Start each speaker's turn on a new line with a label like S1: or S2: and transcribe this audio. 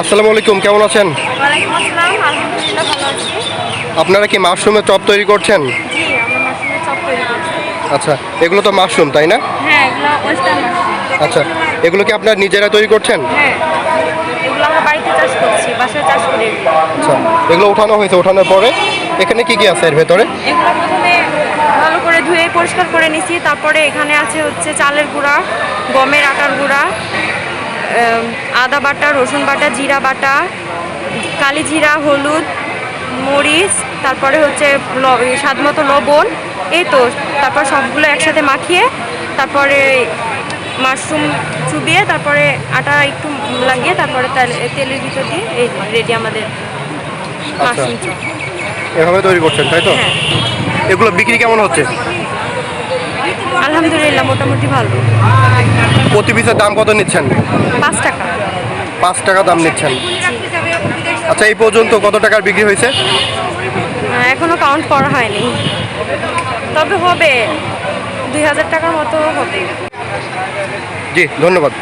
S1: আসসালামু আলাইকুম কেমন আছেন? আপনারা কি মাশরুমের চপ তৈরি করছেন? আচ্ছা এগুলো তো মাশরুম তাই না?
S2: হ্যাঁ
S1: আচ্ছা এগুলো কি আপনারা নিজেরা তৈরি করছেন?
S2: হ্যাঁ।
S1: আচ্ছা এগুলো উঠানো হয়েছে ওঠানোর পরে? এখানে কি কি আছে এর ভেতরে?
S2: ভালো করে ধুয়ে পরিষ্কার করে নিছি তারপরে এখানে আছে হচ্ছে চালের গুঁড়া গমের আটার গুঁড়া আদা বাটা রসুন বাটা জিরা বাটা কালি জিরা হলুদ মরিচ তারপরে হচ্ছে স্বাদ মতো লবণ এই তো তারপর সবগুলো একসাথে মাখিয়ে তারপরে মাশরুম চুবিয়ে তারপরে আটা একটু লাগিয়ে তারপরে তেল- তেলের ভিতর দিয়ে এই রেডি আমাদের মাশরুম চপ।
S1: এভাবে তৈরি করছেন তাই তো?
S2: হ্যাঁ।
S1: এগুলো বিক্রি কেমন হচ্ছে?
S2: আলহামদুলিল্লাহ মোটামুটি ভালো।
S1: প্রতি পিসের দাম কত নিচ্ছেন?
S2: পাঁচ টাকা।
S1: পাঁচ টাকা দাম নিচ্ছেন। আচ্ছা এই পর্যন্ত কত টাকার বিক্রি হয়েছে?
S2: এখনও কাউন্ট করা হয়নি। তবে হবে। দুই হাজার টাকার মতো হবে।
S1: জি ধন্যবাদ।